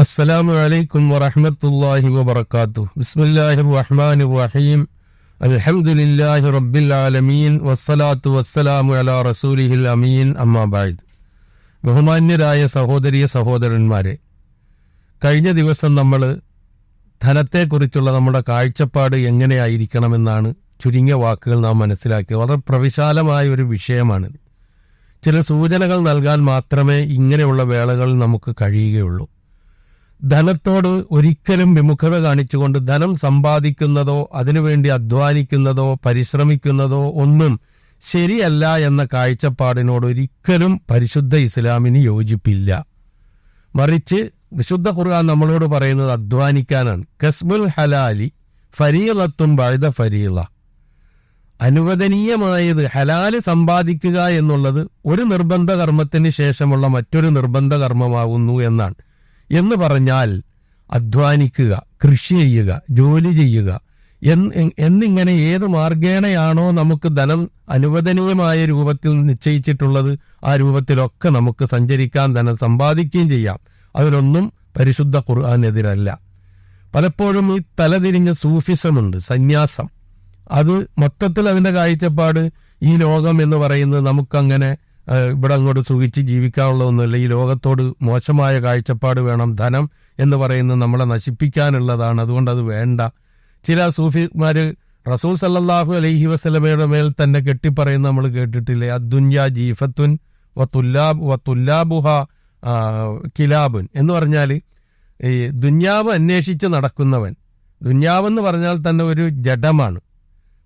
അസ്സലാമു അലൈക്കും വറഹമത്തല്ലാഹി വബർക്കാത്തു ബിസ്മില്ലാഹിർ റഹ്മാൻ റഹീം. അൽഹംദുലില്ലാഹി റബ്ബിൽ ആലമീൻ. വസ്സലാത്തു വസ്സലാമു അലാ റസൂലിഹിൽ അമീൻ. അമ്മാബായിദ് ബഹുമാന്യരായ സഹോദരിയ സഹോദരന്മാരെ കഴിഞ്ഞ ദിവസം നമ്മൾ ധനത്തെക്കുറിച്ചുള്ള നമ്മുടെ കാഴ്ചപ്പാട് എങ്ങനെയായിരിക്കണമെന്നാണ് ചുരുങ്ങിയ വാക്കുകൾ നാം മനസ്സിലാക്കിയത്. വളരെ പ്രവിശാലമായ ഒരു വിഷയമാണിത് ചില സൂചനകൾ നൽകാൻ മാത്രമേ ഇങ്ങനെയുള്ള വേളകളിൽ നമുക്ക് കഴിയുകയുള്ളൂ. ധനത്തോട് ഒരിക്കലും വിമുഖത കാണിച്ചുകൊണ്ട് ധനം സമ്പാദിക്കുന്നതോ അതിനുവേണ്ടി അധ്വാനിക്കുന്നതോ പരിശ്രമിക്കുന്നതോ ഒന്നും ശരിയല്ല എന്ന കാഴ്ചപ്പാടിനോട് ഒരിക്കലും പരിശുദ്ധ ഇസ്ലാമിന് യോജിപ്പില്ല. മറിച്ച് വിശുദ്ധ ഖുർആൻ നമ്മളോട് പറയുന്നത് അധ്വാനിക്കാനാണ്. കസ്ബുൽ ഹലാലി ഫരീലത്തും ബഴുത ഫരീല അനുവദനീയമായത് ഹലാൽ സമ്പാദിക്കുക എന്നുള്ളത് ഒരു നിർബന്ധ കർമ്മത്തിന് ശേഷമുള്ള മറ്റൊരു നിർബന്ധ കർമ്മമാകുന്നു എന്നാണ്. എന്ന് പറഞ്ഞാൽ അധ്വാനിക്കുക കൃഷി ചെയ്യുക ജോലി ചെയ്യുക എന്ന് എന്നിങ്ങനെ ഏത് മാർഗേണയാണോ നമുക്ക് ധനം അനുവദനീയമായ രൂപത്തിൽ നിശ്ചയിച്ചിട്ടുള്ളത് ആ രൂപത്തിലൊക്കെ നമുക്ക് സഞ്ചരിക്കാൻ ധനം സമ്പാദിക്കുകയും ചെയ്യാം. അതിലൊന്നും പരിശുദ്ധ ഖുർആാനെതിരല്ല. പലപ്പോഴും ഈ തലതിരിഞ്ഞ സൂഫിസമുണ്ട് സന്യാസം. അത് മൊത്തത്തിൽ അതിന്റെ കാഴ്ചപ്പാട് ഈ ലോകം എന്ന് പറയുന്നത് നമുക്കങ്ങനെ ഇവിടെ അങ്ങോട്ട് സുഖിച്ച് ജീവിക്കാനുള്ള ഒന്നുമില്ല. ഈ ലോകത്തോട് മോശമായ കാഴ്ചപ്പാട് വേണം. ധനം എന്ന് പറയുന്നത് നമ്മളെ നശിപ്പിക്കാനുള്ളതാണ്. അതുകൊണ്ട് അത് വേണ്ട. ചില സൂഫിമാർ റസൂൽ സല്ലാഹു അലൈഹി വസ്ലമയുടെ മേൽ തന്നെ കെട്ടിപ്പറയുന്ന നമ്മൾ കേട്ടിട്ടില്ലേ? അദ്ദുന്യ ജീഫത്തുൻ വത്തുല്ലാബ് വത്തുല്ലാബുഹ കിലാബുൻ എന്ന് പറഞ്ഞാൽ ഈ ദുന്യാവ് അന്വേഷിച്ച് നടക്കുന്നവൻ. ദുന്യാവെന്ന് പറഞ്ഞാൽ തന്നെ ഒരു ജഡമാണ്.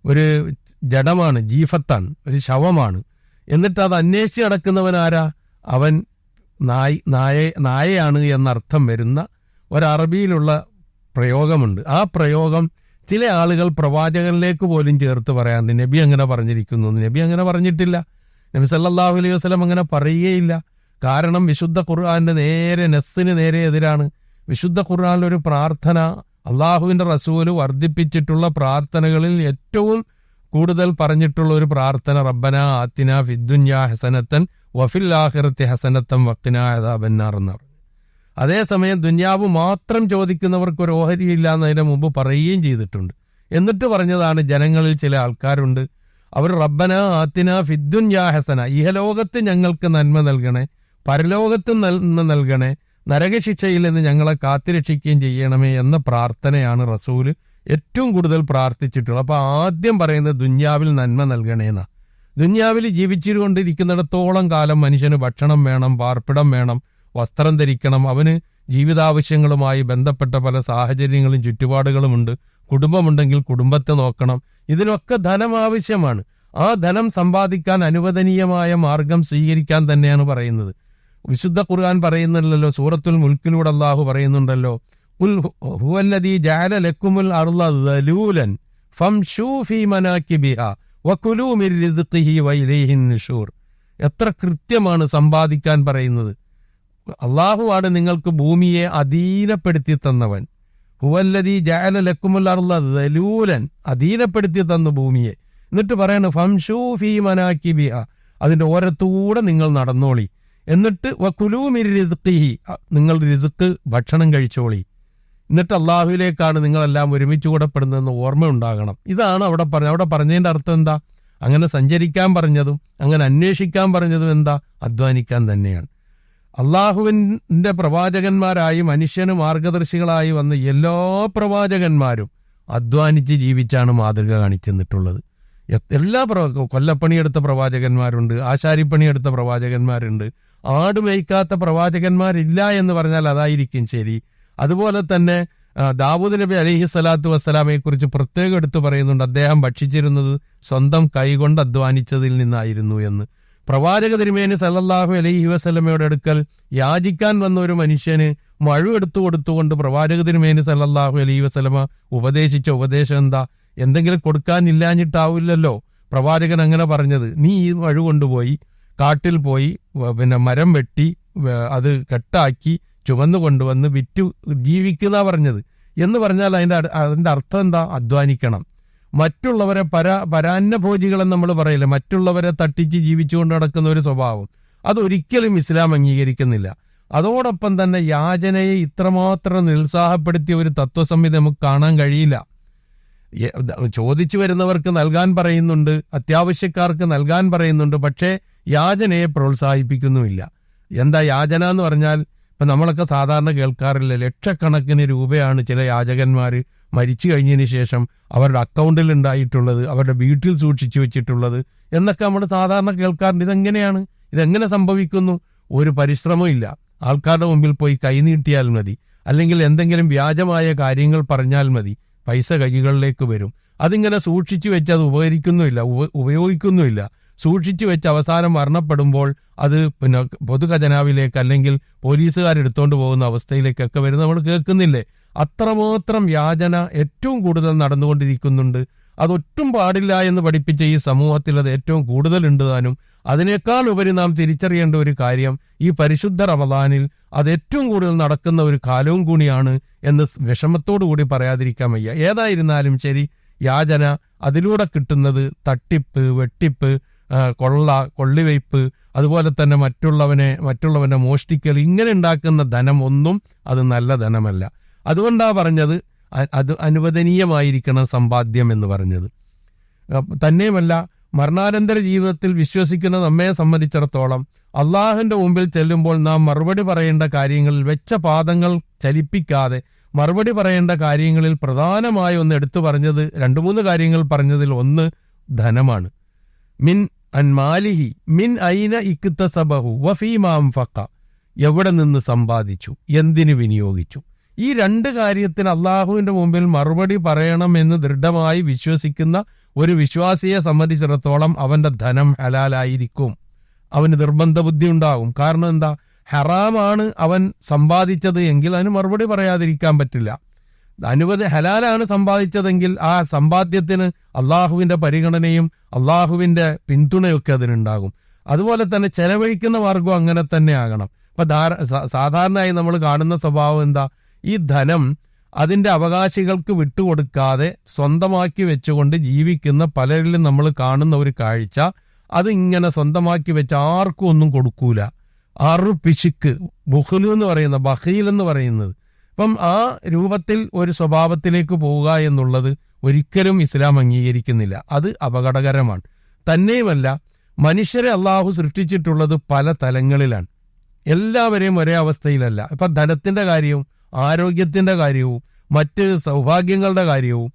ഒരു ജഡമാണ് ജീഫത്താണ് ഒരു ശവമാണ്. എന്നിട്ട് അത് അന്വേഷിച്ച് നടക്കുന്നവൻ ആരാ? അവൻ നായ് നായ നായയാണ് എന്നർത്ഥം വരുന്ന ഒരറബിയിലുള്ള പ്രയോഗമുണ്ട്. ആ പ്രയോഗം ചില ആളുകൾ പ്രവാചകനിലേക്ക് പോലും ചേർത്ത് പറയാറുണ്ട്. നബി അങ്ങനെ പറഞ്ഞിരിക്കുന്നു. നബി അങ്ങനെ പറഞ്ഞിട്ടില്ല. നബി സല്ലാഹു അലൈഹി വസ്ലം അങ്ങനെ പറയുകയില്ല. കാരണം വിശുദ്ധ ഖുർആന്റെ നേരെ നെസ്സിന് നേരെ എതിരാണ്. വിശുദ്ധ ഖുർആനിൽ ഒരു പ്രാർത്ഥന അള്ളാഹുവിന്റെ റസൂൽ വർദ്ധിപ്പിച്ചിട്ടുള്ള പ്രാർത്ഥനകളിൽ ഏറ്റവും കൂടുതൽ പറഞ്ഞിട്ടുള്ള ഒരു പ്രാർത്ഥന റബ്ബന ആത്തിന ഫിദ്ദുന്യ ഹസനത്തൻ വഫിൽ ആഹിറത്തി ഹസനത്തൻ വക്കിന അദാബന്നാർ എന്ന് പറഞ്ഞു. അതേസമയം ദുന്യാവ് മാത്രം ചോദിക്കുന്നവർക്ക് ഒരു ഓഹരിയില്ല എന്നതിന് മുമ്പ് പറയുകയും ചെയ്തിട്ടുണ്ട്. എന്നിട്ട് പറഞ്ഞതാണ് ജനങ്ങളിൽ ചില ആൾക്കാരുണ്ട്. അവർ റബ്ബന ആത്തിന ഫിദ്ദുന്യാ ഹസന ഇഹലോകത്ത് ഞങ്ങൾക്ക് നന്മ നൽകണേ പരലോകത്ത് നന്മ നൽകണേ നരകശിക്ഷയിൽ നിന്ന് ഞങ്ങളെ കാത്തിരക്ഷിക്കുകയും ചെയ്യണമേ എന്ന പ്രാർത്ഥനയാണ് റസൂൽ ഏറ്റവും കൂടുതൽ പ്രാർത്ഥിച്ചിട്ടുള്ളത് അപ്പൊ ആദ്യം പറയുന്നത് ദുന്യാവിൽ നന്മ നൽകണേന്ന. ദുന്യാവിൽ ജീവിച്ചുകൊണ്ടിരിക്കുന്നിടത്തോളം കാലം മനുഷ്യന് ഭക്ഷണം വേണം പാർപ്പിടം വേണം വസ്ത്രം ധരിക്കണം. അവന് ജീവിതാവശ്യങ്ങളുമായി ബന്ധപ്പെട്ട പല സാഹചര്യങ്ങളും ചുറ്റുപാടുകളുമുണ്ട് കുടുംബമുണ്ടെങ്കിൽ കുടുംബത്തെ നോക്കണം. ഇതിനൊക്കെ ധനം ആവശ്യമാണ്. ആ ധനം സമ്പാദിക്കാൻ അനുവദനീയമായ മാർഗം സ്വീകരിക്കാൻ തന്നെയാണ് പറയുന്നത്. വിശുദ്ധ ഖുർആൻ പറയുന്നില്ലല്ലോ സൂറത്തുൽ മുൽക്കിലൂടെ അള്ളാഹു പറയുന്നുണ്ടല്ലോ "ഖുൽ ഹു- ഹുവല്ലദീ ജഅല ലക്കുമുൽ അർള ദലൂലൻ ഫംശൂ ഫീ മനാകിബിഹാ വകുലൂ മിൻ റിസ്ഖിഹി വഇലൈഹിൻ എത്ര കൃത്യമാണ് സമ്പാദിക്കാൻ പറയുന്നത്. അള്ളാഹുവാണ് നിങ്ങൾക്ക് ഭൂമിയെ അധീനപ്പെടുത്തി തന്നവൻ. ഹുവല്ലതി ജഅല ലക്കുമുൽ അധീനപ്പെടുത്തി തന്നു ഭൂമിയെ. എന്നിട്ട് പറയണ ഫംശൂ ഫീ മനാകിബിഹ അതിന്റെ ഓരത്തൂടെ നിങ്ങൾ നടന്നോളി. എന്നിട്ട് വക്കുലൂമിരി റിസ്ഖിഹി അ- നിങ്ങൾ റിസ്ക് ഭക്ഷണം കഴിച്ചോളി. എന്നിട്ട് അള്ളാഹുവിലേക്കാണ് നിങ്ങളെല്ലാം ഒരുമിച്ച് കൂടപ്പെടുന്നതെന്ന് ഓർമ്മ ഉണ്ടാകണം ഇതാണ് അവിടെ പറഞ്ഞത് അവിടെ പറഞ്ഞതിന്റെ അർത്ഥം എന്താ? അങ്ങനെ സഞ്ചരിക്കാൻ പറഞ്ഞതും അങ്ങനെ അന്വേഷിക്കാൻ പറഞ്ഞതും എന്താ? അധ്വാനിക്കാൻ തന്നെയാണ്. അള്ളാഹുവിന്റെ പ്രവാചകന്മാരായി മനുഷ്യന് മാർഗദർശികളായി വന്ന എല്ലാ പ്രവാചകന്മാരും അധ്വാനിച്ച് ജീവിച്ചാണ് മാതൃക കാണിച്ചെന്നിട്ടുള്ളത്. എ- എല്ലാ പ്രവ കൊല്ലപ്പണിയെടുത്ത പ്രവാചകന്മാരുണ്ട് ആശാരിപ്പണിയെടുത്ത പ്രവാചകന്മാരുണ്ട്. ആടുമേയ്ക്കാത്ത പ്രവാചകന്മാരില്ല എന്ന് പറഞ്ഞാൽ അതായിരിക്കും ശരി. അതുപോലെ തന്നെ ദാവൂദ് നബി അലഹി സ്വലാത്തു വസ്സലാമയെ കുറിച്ച് പ്രത്യേകം എടുത്തു പറയുന്നുണ്ട്. അദ്ദേഹം ഭക്ഷിച്ചിരുന്നത് സ്വന്തം കൈകൊണ്ട് അധ്വാനിച്ചതിൽ നിന്നായിരുന്നു എന്ന്. പ്രവാചക തിരുമേനി സല്ലല്ലാഹു അലൈഹി വസ്ലമയുടെ അടുക്കൽ യാചിക്കാൻ വന്ന ഒരു മനുഷ്യന് മഴ എടുത്തു കൊടുത്തുകൊണ്ട് പ്രവാചക തിരുമേനി സല്ലല്ലാഹു അലൈഹി വസ്ലമ ഉപദേശിച്ച ഉപദേശം എന്താ? എന്തെങ്കിലും കൊടുക്കാൻ ഇല്ലാഞ്ഞിട്ടാവില്ലല്ലോ. പ്രവാചകൻ അങ്ങനെ പറഞ്ഞത്. നീ ഈ മഴ കൊണ്ടുപോയി കാട്ടിൽ പോയി പിന്നെ മരം വെട്ടി അത് കെട്ടാക്കി ചുമന്നു കൊണ്ടുവന്ന് വിറ്റു ജീവിക്കുക പറഞ്ഞത്. എന്ന് പറഞ്ഞാൽ അതിന്റെ അതിന്റെ അർത്ഥം എന്താ? അധ്വാനിക്കണം. മറ്റുള്ളവരെ പരാ പരാന്നഭോജികളെന്ന് നമ്മൾ പറയില്ല? മറ്റുള്ളവരെ തട്ടിച്ച് ജീവിച്ചുകൊണ്ട് നടക്കുന്ന ഒരു സ്വഭാവം. അതൊരിക്കലും ഇസ്ലാം അംഗീകരിക്കുന്നില്ല. അതോടൊപ്പം തന്നെ യാചനയെ ഇത്രമാത്രം നിരുത്സാഹപ്പെടുത്തിയ ഒരു തത്വസംഹിത നമുക്ക് കാണാൻ കഴിയില്ല. ചോദിച്ചു വരുന്നവർക്ക് നൽകാൻ പറയുന്നുണ്ട് അത്യാവശ്യക്കാർക്ക് നൽകാൻ പറയുന്നുണ്ട് പക്ഷേ യാചനയെ പ്രോത്സാഹിപ്പിക്കുന്നുമില്ല. എന്താ യാചന എന്ന് പറഞ്ഞാൽ ഇപ്പൊ നമ്മളൊക്കെ സാധാരണ കേൾക്കാറില്ല ലക്ഷക്കണക്കിന് രൂപയാണ് ചില യാചകന്മാർ മരിച്ചു കഴിഞ്ഞതിന് ശേഷം അവരുടെ അക്കൗണ്ടിൽ ഉണ്ടായിട്ടുള്ളത് അവരുടെ വീട്ടിൽ സൂക്ഷിച്ചു വെച്ചിട്ടുള്ളത് എന്നൊക്കെ നമ്മൾ സാധാരണ കേൾക്കാറുണ്ട്. ഇതെങ്ങനെയാണ്? ഇതെങ്ങനെ സംഭവിക്കുന്നു? ഒരു പരിശ്രമം ഇല്ല. ആൾക്കാരുടെ മുമ്പിൽ പോയി കൈനീട്ടിയാൽ മതി. അല്ലെങ്കിൽ എന്തെങ്കിലും വ്യാജമായ കാര്യങ്ങൾ പറഞ്ഞാൽ മതി. പൈസ കൈകളിലേക്ക് വരും. അതിങ്ങനെ സൂക്ഷിച്ചു വെച്ച് അത് ഉപകരിക്കുന്നുമില്ല ഉപ- ഉപയോഗിക്കുന്നുമില്ല. സൂക്ഷിച്ചു വെച്ച് അവസാനം മരണപ്പെടുമ്പോൾ അത് പിന്നെ പൊതുഖജനാവിലേക്ക് അല്ലെങ്കിൽ പോലീസുകാരെടുത്തോണ്ട് പോകുന്ന അവസ്ഥയിലേക്കൊക്കെ വരും നമ്മൾ കേൾക്കുന്നില്ലേ? അത്രമാത്രം യാചന ഏറ്റവും കൂടുതൽ നടന്നുകൊണ്ടിരിക്കുന്നുണ്ട്. അതൊട്ടും പാടില്ല എന്ന് പഠിപ്പിച്ച ഈ സമൂഹത്തിൽ അത് ഏറ്റവും കൂടുതലുണ്ട് താനും. അതിനേക്കാൾ ഉപരി നാം തിരിച്ചറിയേണ്ട ഒരു കാര്യം ഈ പരിശുദ്ധ റമദാനിൽ അത് ഏറ്റവും കൂടുതൽ നടക്കുന്ന ഒരു കാലവും കൂടിയാണ് എന്ന് വിഷമത്തോടു കൂടി പറയാതിരിക്കാൻ വയ്യ. ഏതായിരുന്നാലും ശരി യാചന അതിലൂടെ കിട്ടുന്നത് തട്ടിപ്പ് വെട്ടിപ്പ് കൊള്ള കൊള്ളിവയ്പ് അതുപോലെ തന്നെ മറ്റുള്ളവനെ മറ്റുള്ളവനെ മോഷ്ടിക്കൽ ഇങ്ങനെ ഉണ്ടാക്കുന്ന ധനം ഒന്നും അത് നല്ല ധനമല്ല. അതുകൊണ്ടാ പറഞ്ഞത് അത് അനുവദനീയമായിരിക്കണം സമ്പാദ്യം എന്ന് പറഞ്ഞത്. തന്നെയുമല്ല മരണാനന്തര ജീവിതത്തിൽ വിശ്വസിക്കുന്ന നമ്മെ സംബന്ധിച്ചിടത്തോളം അള്ളാഹുന്റെ മുമ്പിൽ ചെല്ലുമ്പോൾ നാം മറുപടി പറയേണ്ട കാര്യങ്ങളിൽ വെച്ച പാദങ്ങൾ ചലിപ്പിക്കാതെ മറുപടി പറയേണ്ട കാര്യങ്ങളിൽ പ്രധാനമായി ഒന്ന് എടുത്തു പറഞ്ഞത് രണ്ടു മൂന്ന് കാര്യങ്ങൾ പറഞ്ഞതിൽ ഒന്ന് ധനമാണ്. മിൻ അൻ മാലിഹി മിൻ ഐന ഇക്തസബഹു വഫീമാം ഫക്ക എവിടെ നിന്ന് സമ്പാദിച്ചു? എന്തിനു വിനിയോഗിച്ചു? ഈ രണ്ട് കാര്യത്തിന് അള്ളാഹുവിന്റെ മുമ്പിൽ മറുപടി പറയണമെന്ന് ദൃഢമായി വിശ്വസിക്കുന്ന ഒരു വിശ്വാസിയെ സംബന്ധിച്ചിടത്തോളം അവന്റെ ധനം ഹലാലായിരിക്കും. അവന് നിർബന്ധ ബുദ്ധി ഉണ്ടാകും കാരണം എന്താ? ഹറാമാണ് അവൻ സമ്പാദിച്ചത് എങ്കിൽ അതിന് മറുപടി പറയാതിരിക്കാൻ പറ്റില്ല. അനുവദ ഹലാലാണ് സമ്പാദിച്ചതെങ്കിൽ ആ സമ്പാദ്യത്തിന് അള്ളാഹുവിന്റെ പരിഗണനയും അള്ളാഹുവിന്റെ പിന്തുണയൊക്കെ അതിനുണ്ടാകും. അതുപോലെ തന്നെ ചെലവഴിക്കുന്ന മാർഗം അങ്ങനെ തന്നെ ആകണം. ഇപ്പൊ സാധാരണയായി നമ്മൾ കാണുന്ന സ്വഭാവം എന്താ? ഈ ധനം അതിന്റെ അവകാശികൾക്ക് വിട്ടുകൊടുക്കാതെ സ്വന്തമാക്കി വെച്ചുകൊണ്ട് ജീവിക്കുന്ന പലരിലും നമ്മൾ കാണുന്ന ഒരു കാഴ്ച. അത് ഇങ്ങനെ സ്വന്തമാക്കി വെച്ച് ആർക്കും ഒന്നും കൊടുക്കൂല. ആറു പിശുക്ക് ബുഹുലു എന്ന് പറയുന്ന ബഹീൽ എന്ന് പറയുന്നത്. അപ്പം ആ രൂപത്തിൽ ഒരു സ്വഭാവത്തിലേക്ക് പോവുക എന്നുള്ളത് ഒരിക്കലും ഇസ്ലാം അംഗീകരിക്കുന്നില്ല. അത് അപകടകരമാണ്. തന്നെയുമല്ല മനുഷ്യരെ അള്ളാഹു സൃഷ്ടിച്ചിട്ടുള്ളത് പല തലങ്ങളിലാണ്. എല്ലാവരെയും ഒരേ അവസ്ഥയിലല്ല. ഇപ്പം ധനത്തിന്റെ കാര്യവും ആരോഗ്യത്തിന്റെ കാര്യവും മറ്റ് സൗഭാഗ്യങ്ങളുടെ കാര്യവും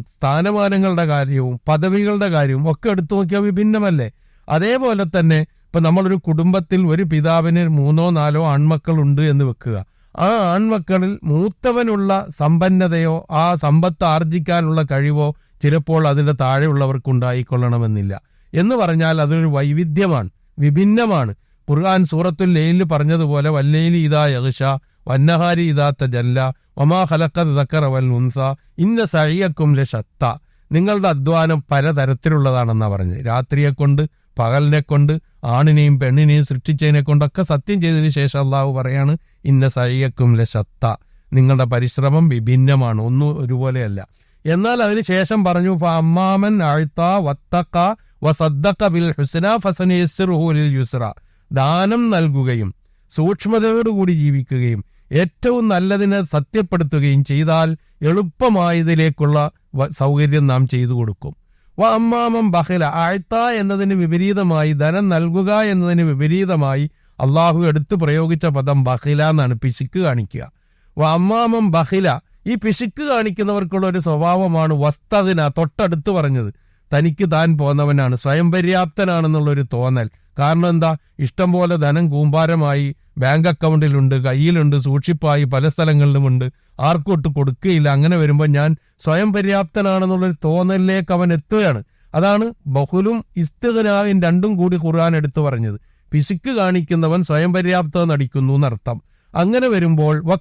സ്ഥാനമാനങ്ങളുടെ കാര്യവും പദവികളുടെ കാര്യവും ഒക്കെ എടുത്തു നോക്കിയാൽ വിഭിന്നമല്ലേ? അതേപോലെ തന്നെ ഇപ്പം നമ്മളൊരു കുടുംബത്തിൽ ഒരു പിതാവിന് മൂന്നോ നാലോ ആൺമക്കൾ ഉണ്ട് എന്ന് വെക്കുക. ആ ആൺമക്കളിൽ മൂത്തവനുള്ള സമ്പന്നതയോ ആ സമ്പത്ത് ആർജിക്കാനുള്ള കഴിവോ ചിലപ്പോൾ അതിന്റെ താഴെയുള്ളവർക്കുണ്ടായിക്കൊള്ളണമെന്നില്ല. എന്ന് പറഞ്ഞാൽ അതൊരു വൈവിധ്യമാണ് വിഭിന്നമാണ്. ഖുർആൻ സൂറത്തുൽ ലെയിലിൽ പറഞ്ഞതുപോലെ വല്ലയിൽ ഇതാ യഹ്ഷ വന്നഹാരി ഇതാത്ത ജല്ല വമാ ഖലഖത് ദക്കറ വൽ ഉൻസ ഇന്ന സഴിയക്കും ലശത്ത. നിങ്ങളുടെ അധ്വാനം പലതരത്തിലുള്ളതാണെന്നാ പറഞ്ഞത്. രാത്രിയെ കൊണ്ട് പകലിനെ കൊണ്ട് ആണിനെയും പെണ്ണിനെയും സൃഷ്ടിച്ചതിനെ കൊണ്ടൊക്കെ സത്യം ചെയ്തതിന് ശേഷം അള്ളാഹു പറയാണ് ഇന്ന സൈയക്കും ലശത്ത. നിങ്ങളുടെ പരിശ്രമം വിഭിന്നമാണ് ഒന്നും ഒരുപോലെയല്ല. എന്നാൽ അതിന് ശേഷം പറഞ്ഞു അമ്മാമൻ അഴുത്ത വത്തക്ക വസദ്ദക്ക ബിൽ ഹുസന ഫസനേസ്റുഹു ലിൽ യുസ്ര. ദാനം നൽകുകയും സൂക്ഷ്മതയോടുകൂടി ജീവിക്കുകയും ഏറ്റവും നല്ലതിനെ സത്യപ്പെടുത്തുകയും ചെയ്താൽ എളുപ്പമായതിലേക്കുള്ള സൗകര്യം നാം ചെയ്തു കൊടുക്കും. വ അമ്മാമം ബഹില ആഴ്ത്ത എന്നതിന് വിപരീതമായി ധനം നൽകുക എന്നതിന് വിപരീതമായി അള്ളാഹു എടുത്തു പ്രയോഗിച്ച പദം ബഹില എന്നാണ് പിശുക്ക് കാണിക്കുക. വ അമ്മാമം ബഹില ഈ പിശുക്ക് കാണിക്കുന്നവർക്കുള്ള ഒരു സ്വഭാവമാണ് വസ്തതിന തൊട്ടടുത്ത് പറഞ്ഞത്. തനിക്ക് താൻ പോന്നവനാണ് സ്വയം പര്യാപ്തനാണെന്നുള്ള ഒരു തോന്നൽ. കാരണം എന്താ? ഇഷ്ടം പോലെ ധനം കൂമ്പാരമായി ബാങ്ക് അക്കൗണ്ടിലുണ്ട് കയ്യിലുണ്ട് സൂക്ഷിപ്പായി പല സ്ഥലങ്ങളിലുമുണ്ട്. ആർക്കും ഒട്ട് കൊടുക്കുകയില്ല അങ്ങനെ വരുമ്പോൾ ഞാൻ സ്വയം പര്യാപ്തനാണെന്നുള്ളൊരു തോന്നലിലേക്ക് അവൻ എത്തുകയാണ്. അതാണ് ബഹുലും ഇസ്തിഖനായും രണ്ടും കൂടി ഖുർആൻ എടുത്തു പറഞ്ഞത്. പിശുക്ക് കാണിക്കുന്നവൻ സ്വയം പര്യാപ്തത നടിക്കുന്നു എന്നർത്ഥം. അങ്ങനെ വരുമ്പോൾ വ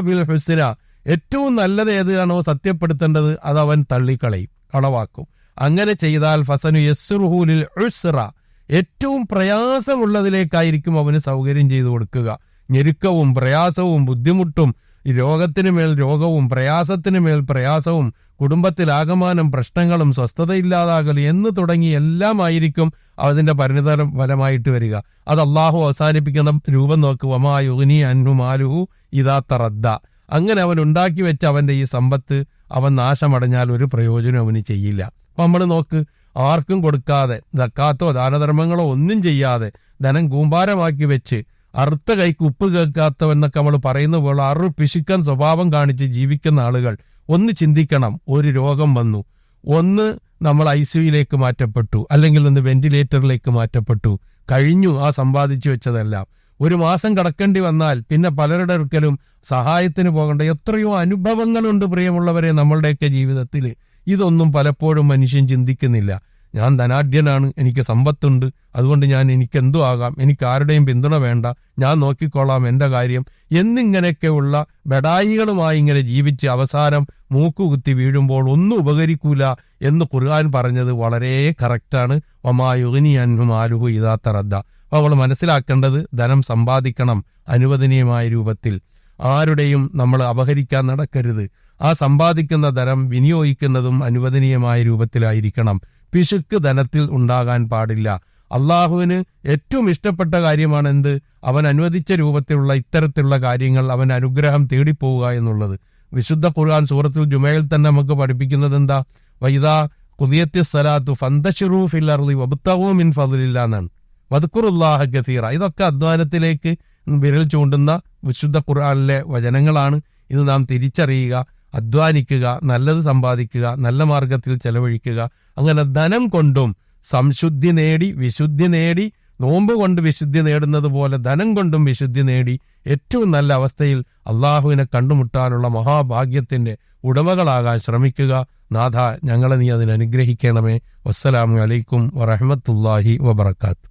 ബിൽ ഹുസ്ന ഏറ്റവും നല്ലത് ഏതാണോ സത്യപ്പെടുത്തേണ്ടത് അത് അവൻ തള്ളിക്കളയും കളവാക്കും. അങ്ങനെ ചെയ്താൽ ഫസനു യസ്റുഹൂലിൽ ഉസ്റ ഏറ്റവും പ്രയാസമുള്ളതിലേക്കായിരിക്കും അവന് സൗകര്യം ചെയ്തു കൊടുക്കുക. ഞെരുക്കവും പ്രയാസവും ബുദ്ധിമുട്ടും രോഗത്തിന് മേൽ രോഗവും പ്രയാസത്തിന് മേൽ പ്രയാസവും കുടുംബത്തിൽ ആകമാനം പ്രശ്നങ്ങളും സ്വസ്ഥതയില്ലാതാകൽ എന്ന് തുടങ്ങി എല്ലാമായിരിക്കും അതിന്റെ പരിണിതരം ഫലമായിട്ട് വരിക. അത് അള്ളാഹു അവസാനിപ്പിക്കുന്ന രൂപം നോക്കുക മായുനി അന്നു മാലുഹു ഇതാ തറദ്ദ. അങ്ങനെ അവൻ ഉണ്ടാക്കി വെച്ച അവന്റെ ഈ സമ്പത്ത് അവൻ നാശമടഞ്ഞാൽ ഒരു പ്രയോജനം അവന് ചെയ്യില്ല. അപ്പൊ നമ്മൾ നോക്ക് ആർക്കും കൊടുക്കാതെ ദക്കാത്തോ ദാനധർമ്മങ്ങളോ ഒന്നും ചെയ്യാതെ ധനം കൂമ്പാരമാക്കി വെച്ച് അറുത്ത കൈക്ക് ഉപ്പ് കേൾക്കാത്തവെന്നൊക്കെ നമ്മൾ പറയുന്ന പോലെ അറു പിശുക്കൻ സ്വഭാവം കാണിച്ച് ജീവിക്കുന്ന ആളുകൾ. ഒന്ന് ചിന്തിക്കണം ഒരു രോഗം വന്നു. ഒന്ന് നമ്മൾ ഐ സിയുയിലേക്ക് മാറ്റപ്പെട്ടു അല്ലെങ്കിൽ ഒന്ന് വെന്റിലേറ്ററിലേക്ക് മാറ്റപ്പെട്ടു. കഴിഞ്ഞു ആ സമ്പാദിച്ചു വെച്ചതെല്ലാം. ഒരു മാസം കടക്കേണ്ടി വന്നാൽ പിന്നെ പലരുടെ ഒരിക്കലും സഹായത്തിന് പോകേണ്ട. എത്രയോ അനുഭവങ്ങളുണ്ട് പ്രിയമുള്ളവരെ നമ്മളുടെയൊക്കെ ജീവിതത്തിൽ ഇതൊന്നും പലപ്പോഴും മനുഷ്യൻ ചിന്തിക്കുന്നില്ല. ഞാൻ ധനാഢ്യനാണ് എനിക്ക് സമ്പത്തുണ്ട്. അതുകൊണ്ട് ഞാൻ എനിക്ക് എന്തോ ആകാം എനിക്ക് ആരുടെയും പിന്തുണ വേണ്ട. ഞാൻ നോക്കിക്കോളാം എന്റെ കാര്യം. എന്നിങ്ങനെയൊക്കെയുള്ള ബഡായികളുമായി ഇങ്ങനെ ജീവിച്ച് അവസാനം മൂക്കുകുത്തി വീഴുമ്പോൾ ഒന്നും ഉപകരിക്കൂല എന്ന് ഖുർആൻ പറഞ്ഞത് വളരെ കറക്റ്റാണ്. ഒമായുഗിനി അൻഹും ആലുഹു ഇതാത്ത റദ്ദ അപ്പൊ നമ്മൾ മനസ്സിലാക്കേണ്ടത് ധനം സമ്പാദിക്കണം അനുവദനീയമായ രൂപത്തിൽ. ആരുടെയും നമ്മൾ അപഹരിക്കാൻ നടക്കരുത്. ആ സമ്പാദിക്കുന്ന ധനം വിനിയോഗിക്കുന്നതും അനുവദനീയമായ രൂപത്തിലായിരിക്കണം. പിശുക്ക് ധനത്തിൽ ഉണ്ടാകാൻ പാടില്ല. അള്ളാഹുവിന് ഏറ്റവും ഇഷ്ടപ്പെട്ട കാര്യമാണ് എന്ത് അവൻ അനുവദിച്ച രൂപത്തിലുള്ള ഇത്തരത്തിലുള്ള കാര്യങ്ങൾ അവൻ അനുഗ്രഹം തേടിപ്പോവുക എന്നുള്ളത്. വിശുദ്ധ ഖുർആൻ സൂറത്തുൽ ജുമയിൽ തന്നെ നമുക്ക് പഠിപ്പിക്കുന്നത് എന്താ വൈദാ കുതിയത്തി സലാത്തു ഫന്തഷിറു ഫില്ലർലി വബുത്തവോ മിൻ ഫതിലില്ല എന്നാണ്. വതുക്കുറുല്ലാഹ ഗസീറ. ഇതൊക്കെ അധ്വാനത്തിലേക്ക് വിരൽ ചൂണ്ടുന്ന വിശുദ്ധ ഖുർആാനിലെ വചനങ്ങളാണ്. ഇത് നാം തിരിച്ചറിയുക. അധ്വാനിക്കുക നല്ലത് സമ്പാദിക്കുക നല്ല മാർഗത്തിൽ ചെലവഴിക്കുക. അങ്ങനെ ധനം കൊണ്ടും സംശുദ്ധി നേടി വിശുദ്ധി നേടി നോമ്പ് കൊണ്ട് വിശുദ്ധി നേടുന്നത് പോലെ ധനം കൊണ്ടും വിശുദ്ധി നേടി ഏറ്റവും നല്ല അവസ്ഥയിൽ അള്ളാഹുവിനെ കണ്ടുമുട്ടാനുള്ള മഹാഭാഗ്യത്തിന്റെ ഉടമകളാകാൻ ശ്രമിക്കുക. നാഥ ഞങ്ങളെ നീ അതിനനുഗ്രഹിക്കണമേ വസ്സലാമലൈക്കും വറഹമത്തുല്ലാഹി വബർക്കാത്തു